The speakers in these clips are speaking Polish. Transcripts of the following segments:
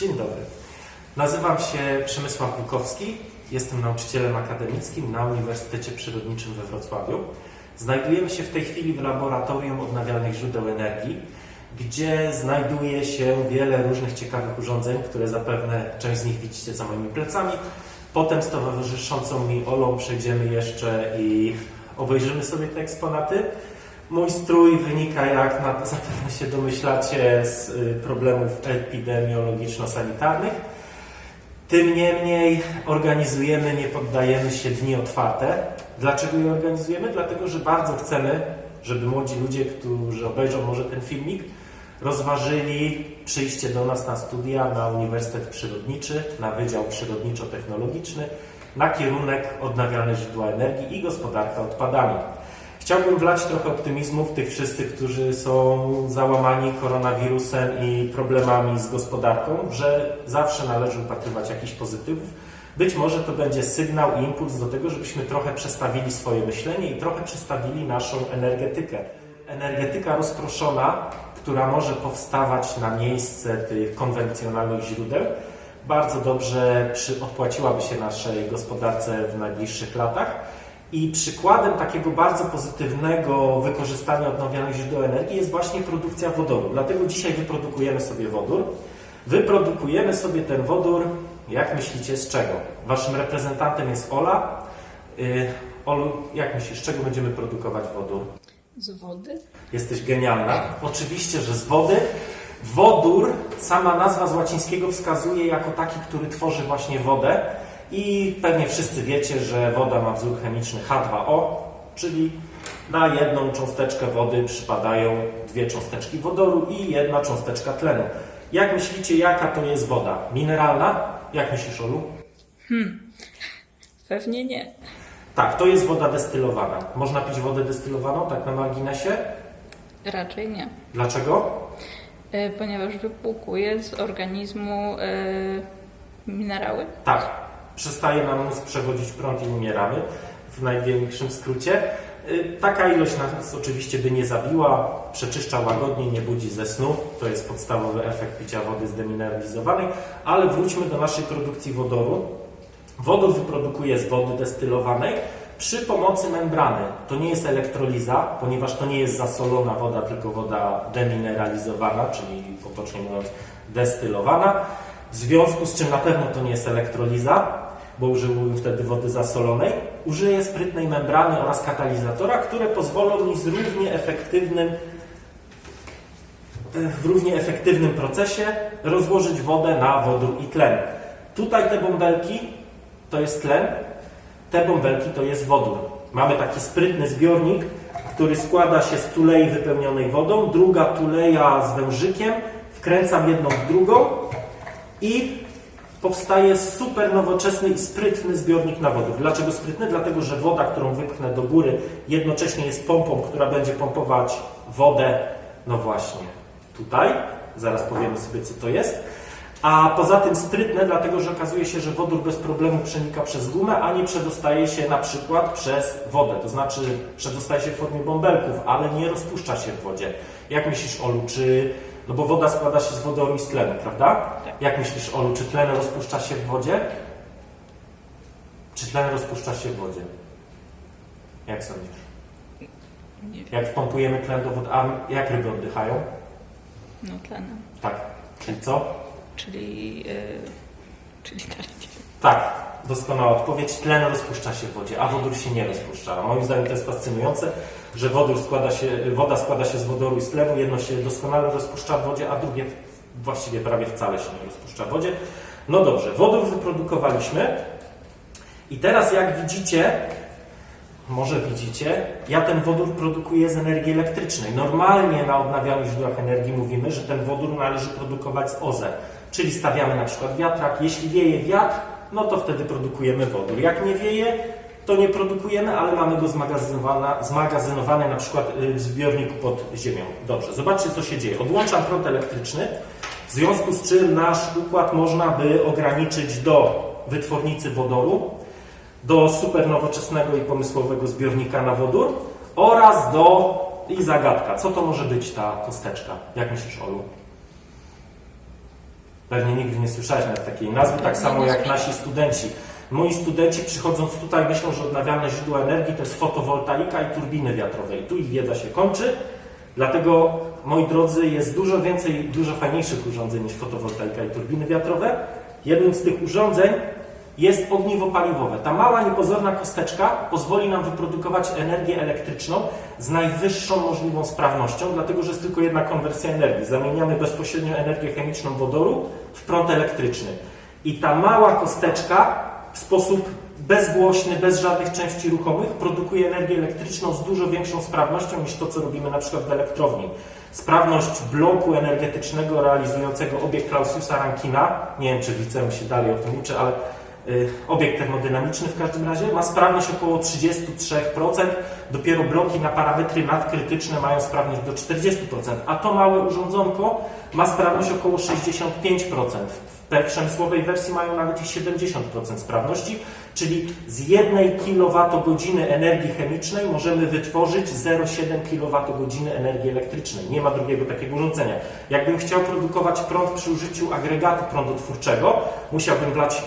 Dzień dobry. Nazywam się Przemysław Bukowski. Jestem nauczycielem akademickim na Uniwersytecie Przyrodniczym we Wrocławiu. Znajdujemy się w tej chwili w laboratorium odnawialnych źródeł energii, gdzie znajduje się wiele różnych ciekawych urządzeń, które zapewne część z nich widzicie za moimi plecami. Potem z towarzyszącą mi Olą przejdziemy jeszcze i obejrzymy sobie te eksponaty. Mój strój wynika, jak na, zapewne się domyślacie, z y, problemów epidemiologiczno-sanitarnych. Tym niemniej organizujemy, nie poddajemy się dni otwarte. Dlaczego je organizujemy? Dlatego, że bardzo chcemy, żeby młodzi ludzie, którzy obejrzą może ten filmik, rozważyli przyjście do nas na studia na Uniwersytet Przyrodniczy, na Wydział Przyrodniczo-Technologiczny, na kierunek odnawialne źródła energii i gospodarka odpadami. Chciałbym wlać trochę optymizmu w tych wszyscy, którzy są załamani koronawirusem i problemami z gospodarką, że zawsze należy upatrywać jakichś pozytywów. Być może to będzie sygnał i impuls do tego, żebyśmy trochę przestawili swoje myślenie i trochę przestawili naszą energetykę. Energetyka rozproszona, która może powstawać na miejsce tych konwencjonalnych źródeł, bardzo dobrze przy, odpłaciłaby się naszej gospodarce w najbliższych latach. I przykładem takiego bardzo pozytywnego wykorzystania odnawialnych źródeł energii jest właśnie produkcja wodoru. Dlatego dzisiaj wyprodukujemy sobie wodór. Wyprodukujemy sobie ten wodór, jak myślicie, z czego? Waszym reprezentantem jest Ola. Yy, Olu, jak myślisz, z czego będziemy produkować wodór? Z wody? Jesteś genialna. Oczywiście, że z wody. Wodór, sama nazwa z łacińskiego wskazuje jako taki, który tworzy właśnie wodę. I pewnie wszyscy wiecie, że woda ma wzór chemiczny H2O, czyli na jedną cząsteczkę wody przypadają dwie cząsteczki wodoru i jedna cząsteczka tlenu. Jak myślicie, jaka to jest woda? Mineralna? Jak myślisz, Olu? Pewnie nie. Tak, to jest woda destylowana. Można pić wodę destylowaną, tak na marginesie? Raczej nie. Dlaczego? E, Ponieważ wypłukuje z organizmu e, minerały. Tak, przestaje nam mózg przewodzić prąd i umieramy, w największym skrócie. Y, Taka ilość nas oczywiście by nie zabiła, przeczyszcza łagodnie, nie budzi ze snu. To jest podstawowy efekt picia wody zdemineralizowanej. Ale wróćmy do naszej produkcji wodoru. Wodór wyprodukuje z wody destylowanej przy pomocy membrany. To nie jest elektroliza, ponieważ to nie jest zasolona woda, tylko woda demineralizowana, czyli potocznie mówiąc destylowana. W związku z czym na pewno to nie jest elektroliza, bo użyłbym wtedy wody zasolonej. Użyję sprytnej membrany oraz katalizatora, które pozwolą mi z równie efektywnym w równie efektywnym procesie rozłożyć wodę na wodór i tlen. Tutaj te bąbelki to jest tlen, te bąbelki to jest wodór. Mamy taki sprytny zbiornik, który składa się z tulei wypełnionej wodą, druga tuleja z wężykiem, wkręcam jedną w drugą i powstaje super nowoczesny i sprytny zbiornik na wodór. Dlaczego sprytny? Dlatego, że woda, którą wypchnę do góry, jednocześnie jest pompą, która będzie pompować wodę, no właśnie, tutaj. Zaraz powiemy sobie, co to jest. A poza tym sprytne, dlatego że okazuje się, że wodór bez problemu przenika przez gumę, a nie przedostaje się na przykład przez wodę. To znaczy przedostaje się w formie bąbelków, ale nie rozpuszcza się w wodzie. Jak myślisz, Olu, czy... No bo woda składa się z wodoru i z tlenu, prawda? Tak. Jak myślisz, Olu, czy tlen rozpuszcza się w wodzie? Czy tlen rozpuszcza się w wodzie? Jak sądzisz? Nie wiem. Jak wpompujemy tlen do wody, a jak ryby oddychają? No tlenem. Tak. Czyli co? Czyli, e, czyli tlen. Tak, doskonała odpowiedź. Tlen rozpuszcza się w wodzie, a wodór się nie rozpuszcza. Moim zdaniem to jest fascynujące, że wodór składa się, woda składa się z wodoru i z tlenu. Jedno się doskonale rozpuszcza w wodzie, a drugie właściwie prawie wcale się nie rozpuszcza w wodzie. No dobrze, wodór wyprodukowaliśmy. I teraz jak widzicie, może widzicie, ja ten wodór produkuję z energii elektrycznej. Normalnie na odnawialnych źródłach energii mówimy, że ten wodór należy produkować z OZE. Czyli stawiamy na przykład wiatrak. Jeśli wieje wiatr, no to wtedy produkujemy wodór. Jak nie wieje, to nie produkujemy, ale mamy go zmagazynowany na przykład y, w zbiorniku pod ziemią. Dobrze, zobaczcie co się dzieje. Odłączam prąd elektryczny, w związku z czym nasz układ można by ograniczyć do wytwornicy wodoru, do super nowoczesnego i pomysłowego zbiornika na wodór oraz do i zagadka. Co to może być ta kosteczka? Jak myślisz, Olu? Pewnie nigdy nie słyszałeś nawet takiej nazwy, tak samo jak nasi studenci. Moi studenci przychodząc tutaj myślą, że odnawialne źródła energii to jest fotowoltaika i turbiny wiatrowe. I tu ich wiedza się kończy. Dlatego, moi drodzy, jest dużo więcej, dużo fajniejszych urządzeń niż fotowoltaika i turbiny wiatrowe. Jednym z tych urządzeń jest ogniwo paliwowe. Ta mała, niepozorna kosteczka pozwoli nam wyprodukować energię elektryczną z najwyższą możliwą sprawnością, dlatego że jest tylko jedna konwersja energii. Zamieniamy bezpośrednio energię chemiczną wodoru w prąd elektryczny. I ta mała kosteczka w sposób bezgłośny, bez żadnych części ruchomych produkuje energię elektryczną z dużo większą sprawnością niż to, co robimy na przykład w elektrowni. Sprawność bloku energetycznego realizującego obiekt Clausiusa Rankina, nie wiem czy w liceum się dalej o tym uczy, ale obiekt termodynamiczny w każdym razie, ma sprawność około 33%, dopiero bloki na parametry nadkrytyczne mają sprawność do 40%, a to małe urządzonko ma sprawność około 65%. W przemysłowej wersji mają nawet i 70% sprawności, czyli z 1 kWh energii chemicznej możemy wytworzyć 0,7 kWh energii elektrycznej. Nie ma drugiego takiego urządzenia. Jakbym chciał produkować prąd przy użyciu agregatu prądotwórczego, musiałbym wlać,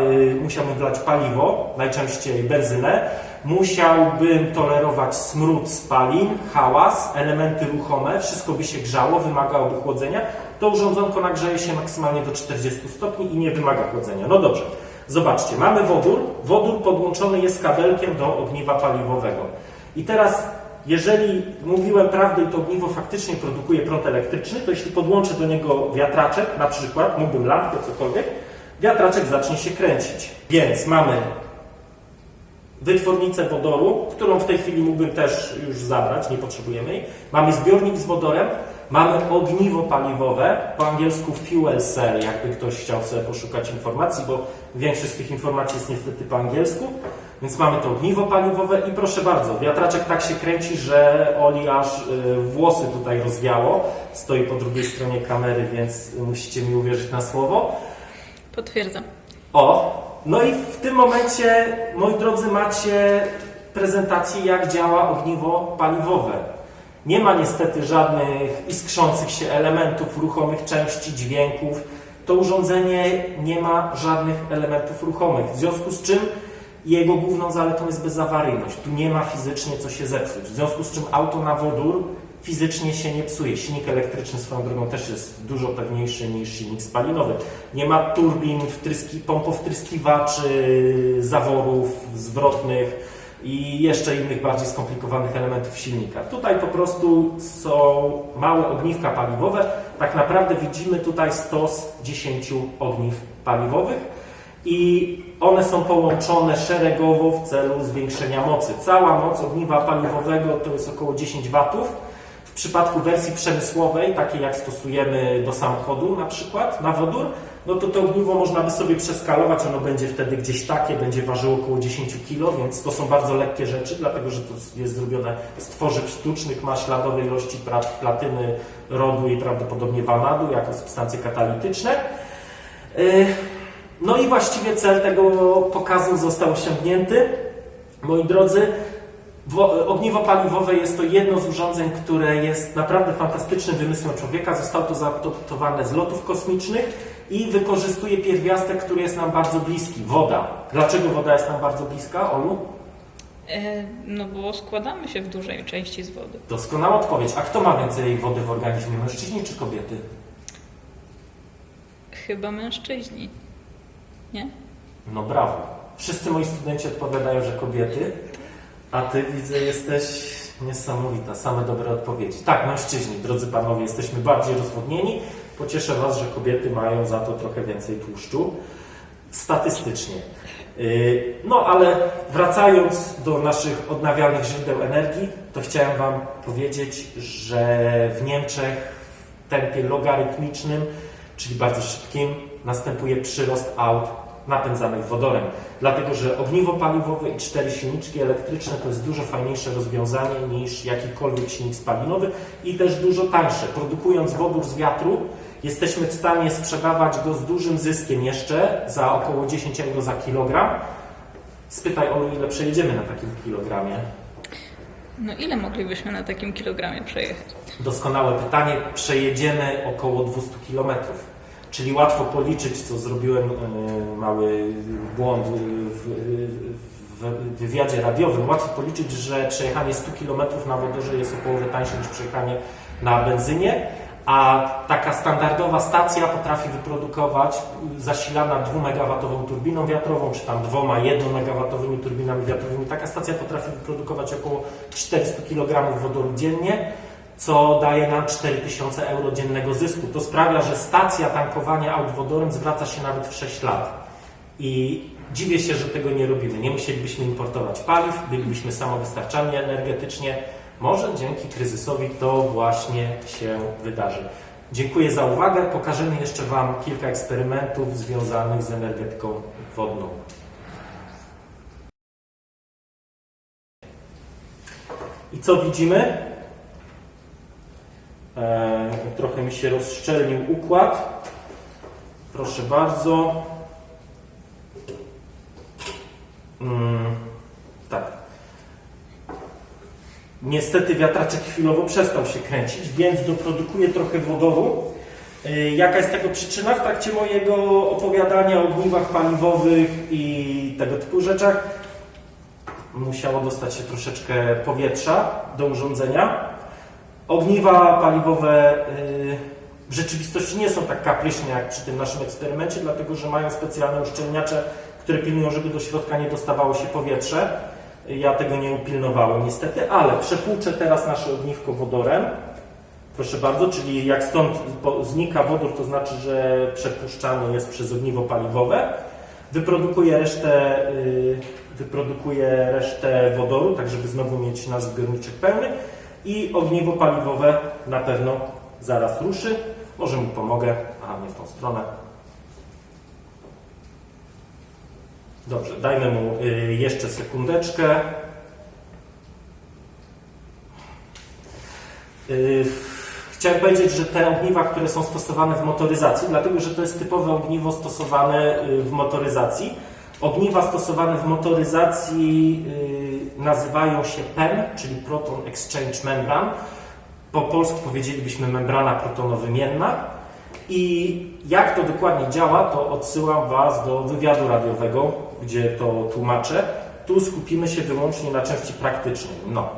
y, musiałbym wlać paliwo, najczęściej benzynę, musiałbym tolerować smród spalin, hałas, elementy ruchome, wszystko by się grzało, wymagałoby chłodzenia. To urządzonko nagrzeje się maksymalnie do 40 stopni i nie wymaga chłodzenia. No dobrze, zobaczcie, mamy wodór. Wodór podłączony jest kabelkiem do ogniwa paliwowego. I teraz, jeżeli mówiłem prawdę i to ogniwo faktycznie produkuje prąd elektryczny, to jeśli podłączę do niego wiatraczek, na przykład, mógłbym lampkę, cokolwiek, wiatraczek zacznie się kręcić. Więc mamy wytwornicę wodoru, którą w tej chwili mógłbym też już zabrać, nie potrzebujemy jej. Mamy zbiornik z wodorem, mamy ogniwo paliwowe, po angielsku fuel cell, jakby ktoś chciał sobie poszukać informacji, bo większość z tych informacji jest niestety po angielsku. Więc mamy to ogniwo paliwowe i proszę bardzo, wiatraczek tak się kręci, że Oli aż y, włosy tutaj rozwiało. Stoi po drugiej stronie kamery, więc musicie mi uwierzyć na słowo. Potwierdzam. O, no i w tym momencie, moi drodzy, macie prezentację, jak działa ogniwo paliwowe. Nie ma niestety żadnych iskrzących się elementów, ruchomych części, dźwięków. To urządzenie nie ma żadnych elementów ruchomych, w związku z czym jego główną zaletą jest bezawaryjność. Tu nie ma fizycznie co się zepsuć. W związku z czym auto na wodór fizycznie się nie psuje. Silnik elektryczny swoją drogą też jest dużo pewniejszy niż silnik spalinowy. Nie ma turbin, wtryski, pompowtryskiwaczy, zaworów zwrotnych i jeszcze innych bardziej skomplikowanych elementów silnika. Tutaj po prostu są małe ogniwka paliwowe. Tak naprawdę widzimy tutaj stos 10 ogniw paliwowych i one są połączone szeregowo w celu zwiększenia mocy. Cała moc ogniwa paliwowego to jest około 10 watów. W przypadku wersji przemysłowej, takiej jak stosujemy do samochodu na przykład, na wodór, no to to ogniwo można by sobie przeskalować, ono będzie wtedy gdzieś takie, będzie ważyło około 10 kg, więc to są bardzo lekkie rzeczy, dlatego że to jest zrobione z tworzyw sztucznych, ma śladowe ilości platyny, rodu i prawdopodobnie wanadu jako substancje katalityczne. Yy, No i właściwie cel tego pokazu został osiągnięty. Moi drodzy, Ogniwo paliwowe jest to jedno z urządzeń, które jest naprawdę fantastycznym wymysłem człowieka. Zostało to zaadoptowane z lotów kosmicznych i wykorzystuje pierwiastek, który jest nam bardzo bliski woda. Dlaczego woda jest nam bardzo bliska, Olu? E, no bo składamy się w dużej części z wody. Doskonała odpowiedź. A kto ma więcej wody w organizmie, mężczyźni czy kobiety? Chyba mężczyźni. Nie? No brawo. Wszyscy moi studenci odpowiadają, że kobiety, a ty widzę jesteś niesamowita. Same dobre odpowiedzi. Tak, mężczyźni, drodzy panowie, jesteśmy bardziej rozwodnieni. Pocieszę was, że kobiety mają za to trochę więcej tłuszczu. Statystycznie. Yy, No ale wracając do naszych odnawialnych źródeł energii, to chciałem Wam powiedzieć, że w Niemczech w tempie logarytmicznym, czyli bardzo szybkim, następuje przyrost aut napędzanych wodorem. Dlatego, że ogniwo paliwowe i cztery silniczki elektryczne to jest dużo fajniejsze rozwiązanie niż jakikolwiek silnik spalinowy i też dużo tańsze. Produkując wodór z wiatru, jesteśmy w stanie sprzedawać go z dużym zyskiem jeszcze za około 10 euro za kilogram. Spytaj Olu, ile przejedziemy na takim kilogramie. No ile moglibyśmy na takim kilogramie przejechać? Doskonałe pytanie. Przejedziemy około 200 kilometrów. Czyli łatwo policzyć, co zrobiłem e, mały błąd w, wywiadzie radiowym, łatwo policzyć, że przejechanie 100 km na wodorze jest o połowę tańsze niż przejechanie na benzynie, a taka standardowa stacja potrafi wyprodukować zasilana 2 MW turbiną wiatrową, czy tam dwoma 1 MW turbinami wiatrowymi. Taka stacja potrafi wyprodukować około 400 kg wodoru dziennie, co daje nam 4000 euro dziennego zysku. To sprawia, że stacja tankowania aut wodorem zwraca się nawet w 6 lat. I dziwię się, że tego nie robimy. Nie musielibyśmy importować paliw, bylibyśmy samowystarczalni energetycznie. Może dzięki kryzysowi to właśnie się wydarzy. Dziękuję za uwagę. Pokażemy jeszcze Wam kilka eksperymentów związanych z energetyką wodną. I co widzimy? E, trochę mi się rozszczelnił układ. Proszę bardzo. Mm, tak. Niestety wiatraczek chwilowo przestał się kręcić, więc doprodukuję trochę wodoru. Y, Jaka jest tego przyczyna? W trakcie mojego opowiadania o ogniwach paliwowych i tego typu rzeczach musiało dostać się troszeczkę powietrza do urządzenia. Ogniwa paliwowe y, w rzeczywistości nie są tak kapryśne jak przy tym naszym eksperymencie, dlatego że mają specjalne uszczelniacze, które pilnują, żeby do środka nie dostawało się powietrze. Ja tego nie upilnowałem niestety, ale przepłuczę teraz nasze ogniwko wodorem. Proszę bardzo, czyli jak stąd znika wodór, to znaczy, że przepuszczany jest przez ogniwo paliwowe. Wyprodukuje resztę, y, resztę wodoru, tak żeby znowu mieć nasz zbiorniczek pełny. I ogniwo paliwowe na pewno zaraz ruszy. Może mu pomogę. Aha, nie w tą stronę. Dobrze, dajmy mu y, jeszcze sekundeczkę. Y, Chciałem powiedzieć, że te ogniwa, które są stosowane w motoryzacji, dlatego że to jest typowe ogniwo stosowane y, w motoryzacji. Ogniwa stosowane w motoryzacji nazywają się PEM, czyli Proton Exchange Membrane. Po polsku powiedzielibyśmy membrana protonowymienna. I jak to dokładnie działa, to odsyłam Was do wywiadu radiowego, gdzie to tłumaczę. Tu skupimy się wyłącznie na części praktycznej. No,